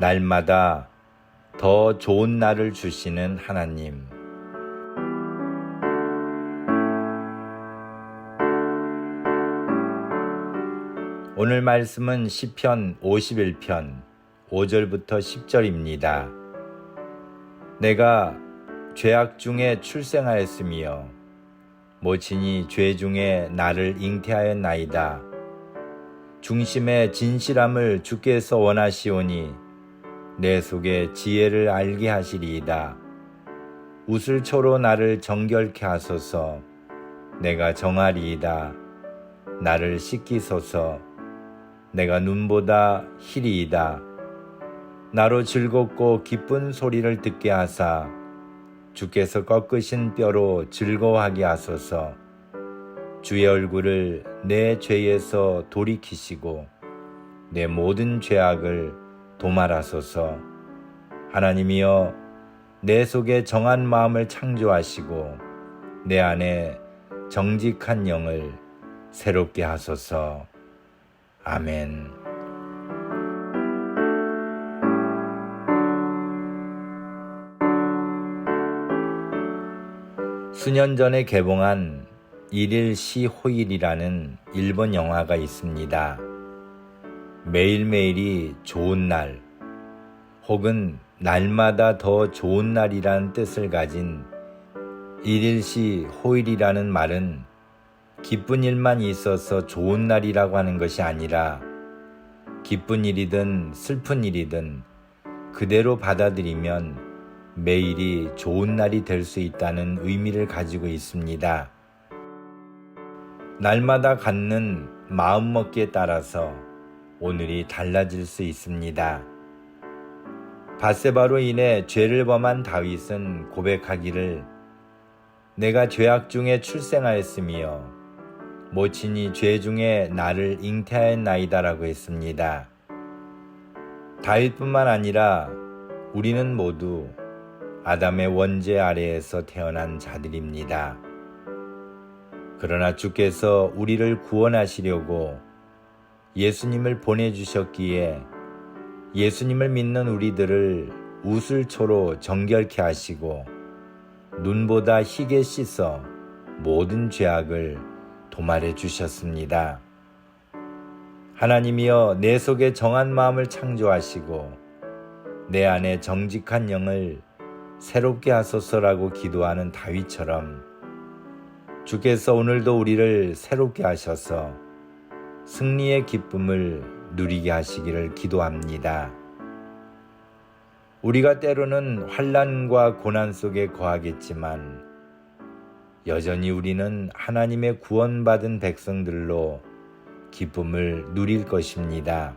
날마다 더 좋은 날을 주시는 하나님. 오늘 말씀은 시편 51편 5절부터 10절입니다. 내가 죄악 중에 출생하였으며 모친이 죄 중에 나를 잉태하였나이다. 중심의 진실함을 주께서 원하시오니 내 속에 지혜를 알게 하시리이다. 우슬초로 나를 정결케 하소서. 내가 정하리이다. 나를 씻기소서. 내가 눈보다 희리이다. 나로 즐겁고 기쁜 소리를 듣게 하사 주께서 꺾으신 뼈로 즐거워하게 하소서. 주의 얼굴을 내 죄에서 돌이키시고 내 모든 죄악을 도말하소서. 하나님이여 내 속에 정한 마음을 창조하시고 내 안에 정직한 영을 새롭게 하소서. 아멘. 수년 전에 개봉한 일일 시호일이라는 일본 영화가 있습니다. 매일매일이 좋은 날, 혹은 날마다 더 좋은 날이란 뜻을 가진 일일시 호일이라는 말은 기쁜 일만 있어서 좋은 날이라고 하는 것이 아니라 기쁜 일이든 슬픈 일이든 그대로 받아들이면 매일이 좋은 날이 될 수 있다는 의미를 가지고 있습니다. 날마다 갖는 마음먹기에 따라서 오늘이 달라질 수 있습니다. 바세바로 인해 죄를 범한 다윗은 고백하기를 내가 죄악 중에 출생하였으며 모친이 죄 중에 나를 잉태하였나이다라고 했습니다. 다윗뿐만 아니라 우리는 모두 아담의 원죄 아래에서 태어난 자들입니다. 그러나 주께서 우리를 구원하시려고 예수님을 보내주셨기에 예수님을 믿는 우리들을 우슬초로 정결케 하시고 눈보다 희게 씻어 모든 죄악을 도말해 주셨습니다. 하나님이여 내 속에 정한 마음을 창조하시고 내 안에 정직한 영을 새롭게 하소서라고 기도하는 다윗처럼 주께서 오늘도 우리를 새롭게 하셔서 승리의 기쁨을 누리게 하시기를 기도합니다. 우리가 때로는 환란과 고난 속에 거하겠지만 여전히 우리는 하나님의 구원받은 백성들로 기쁨을 누릴 것입니다.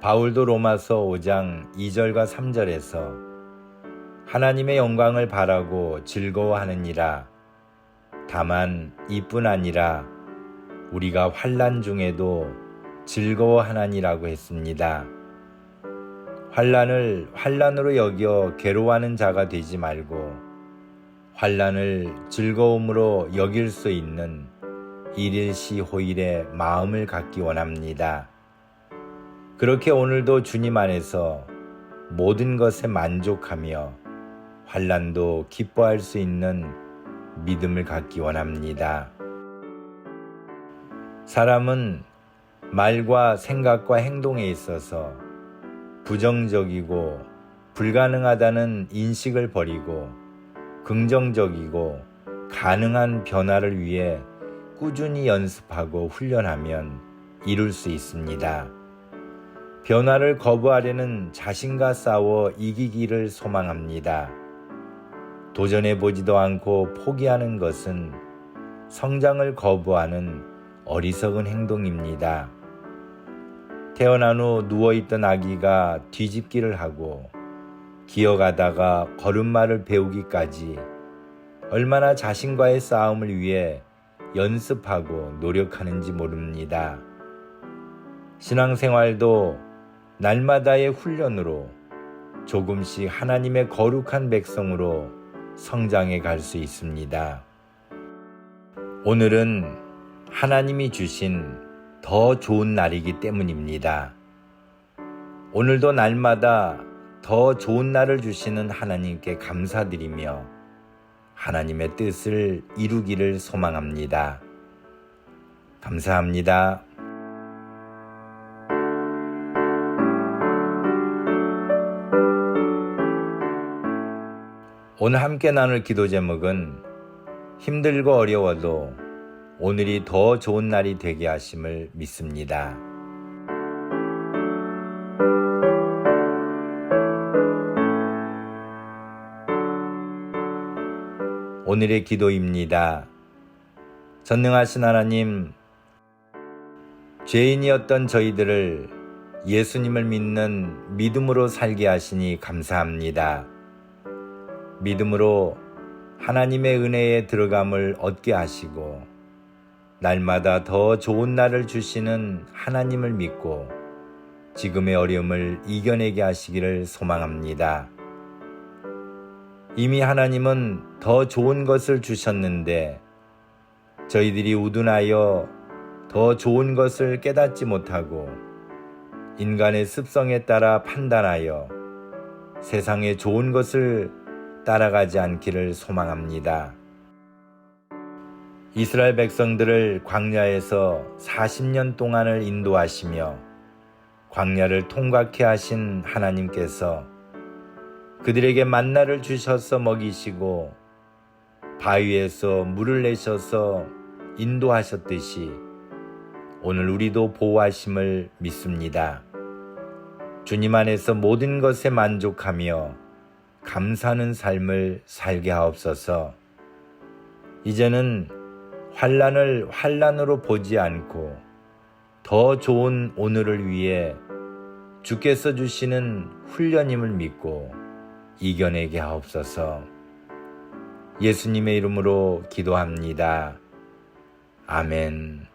바울도 로마서 5장 2절과 3절에서 하나님의 영광을 바라고 즐거워하느니라. 다만 이뿐 아니라 우리가 환란 중에도 즐거워하나니라고 했습니다. 환란을 환란으로 여겨 괴로워하는 자가 되지 말고 환란을 즐거움으로 여길 수 있는 일일시 호일의 마음을 갖기 원합니다. 그렇게 오늘도 주님 안에서 모든 것에 만족하며 환란도 기뻐할 수 있는 믿음을 갖기 원합니다. 사람은 말과 생각과 행동에 있어서 부정적이고 불가능하다는 인식을 버리고 긍정적이고 가능한 변화를 위해 꾸준히 연습하고 훈련하면 이룰 수 있습니다. 변화를 거부하려는 자신과 싸워 이기기를 소망합니다. 도전해 보지도 않고 포기하는 것은 성장을 거부하는 어리석은 행동입니다. 태어난 후 누워있던 아기가 뒤집기를 하고 기어가다가 걸음마를 배우기까지 얼마나 자신과의 싸움을 위해 연습하고 노력하는지 모릅니다. 신앙생활도 날마다의 훈련으로 조금씩 하나님의 거룩한 백성으로 성장해 갈 수 있습니다. 오늘은 하나님이 주신 더 좋은 날이기 때문입니다. 오늘도 날마다 더 좋은 날을 주시는 하나님께 감사드리며 하나님의 뜻을 이루기를 소망합니다. 감사합니다. 오늘 함께 나눌 기도 제목은 힘들고 어려워도 오늘이 더 좋은 날이 되게 하심을 믿습니다. 오늘의 기도입니다. 전능하신 하나님, 죄인이었던 저희들을 예수님을 믿는 믿음으로 살게 하시니 감사합니다. 믿음으로 하나님의 은혜에 들어감을 얻게 하시고, 날마다 더 좋은 날을 주시는 하나님을 믿고, 지금의 어려움을 이겨내게 하시기를 소망합니다. 이미 하나님은 더 좋은 것을 주셨는데 저희들이 우둔하여 더 좋은 것을 깨닫지 못하고 인간의 습성에 따라 판단하여 세상의 좋은 것을 따라가지 않기를 소망합니다. 이스라엘 백성들을 광야에서 40년 동안을 인도하시며 광야를 통과케 하신 하나님께서 그들에게 만나를 주셔서 먹이시고 바위에서 물을 내셔서 인도하셨듯이 오늘 우리도 보호하심을 믿습니다. 주님 안에서 모든 것에 만족하며 감사하는 삶을 살게 하옵소서. 이제는 환란을 환란으로 보지 않고 더 좋은 오늘을 위해 주께서 주시는 훈련임을 믿고 이겨내게 하옵소서. 예수님의 이름으로 기도합니다. 아멘.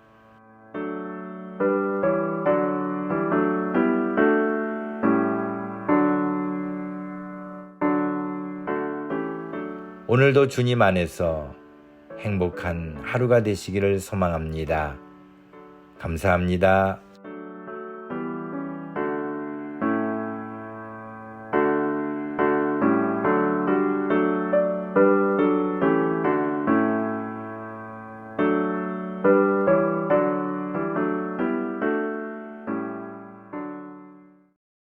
오늘도 주님 안에서 행복한 하루가 되시기를 소망합니다. 감사합니다.